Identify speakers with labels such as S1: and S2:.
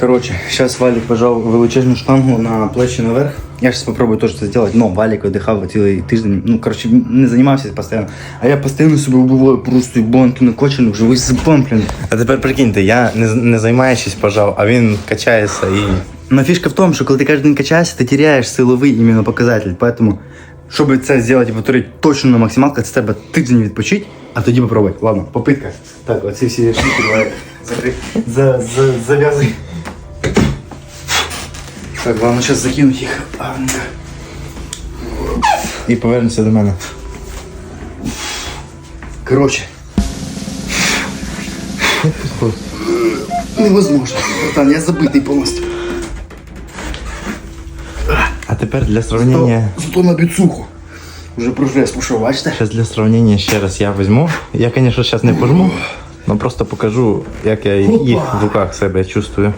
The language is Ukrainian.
S1: Короче, сейчас Валик пожал величезну штангу на плечі наверх. Я сейчас попробую тоже це зробити, но Валик видихав цілий тиждень. Ну, короче, не займався постійно. А я постійно себе вбиваю просто і банки накочені, вже весь забамплен.
S2: А тепер прикиньте, я не, не займаючись пожав, а він качається і.
S1: Но фишка в том, что когда ты каждый день качаешься, ты теряешь силовий именно показатель. Поэтому, чтобы це зробити і повторити точно на максималках, це треба тиждень відпочити, а тоді попробувати. Ладно, попитка. Так, оці всі штуки давай закрий. За, за, зав'язуй. Так, главное сейчас закинуть їх.
S2: І повернеться до мене.
S1: Короче. Невозможно. Братан, я забитий повністю.
S2: А тепер для сравнення.
S1: Зато на біцуху. Уже прогрес пішов, бачите?
S2: Сейчас для сравнения ще раз я візьму. Я, конечно, сейчас не пожму, но просто покажу, як я їх в руках себе чувствую.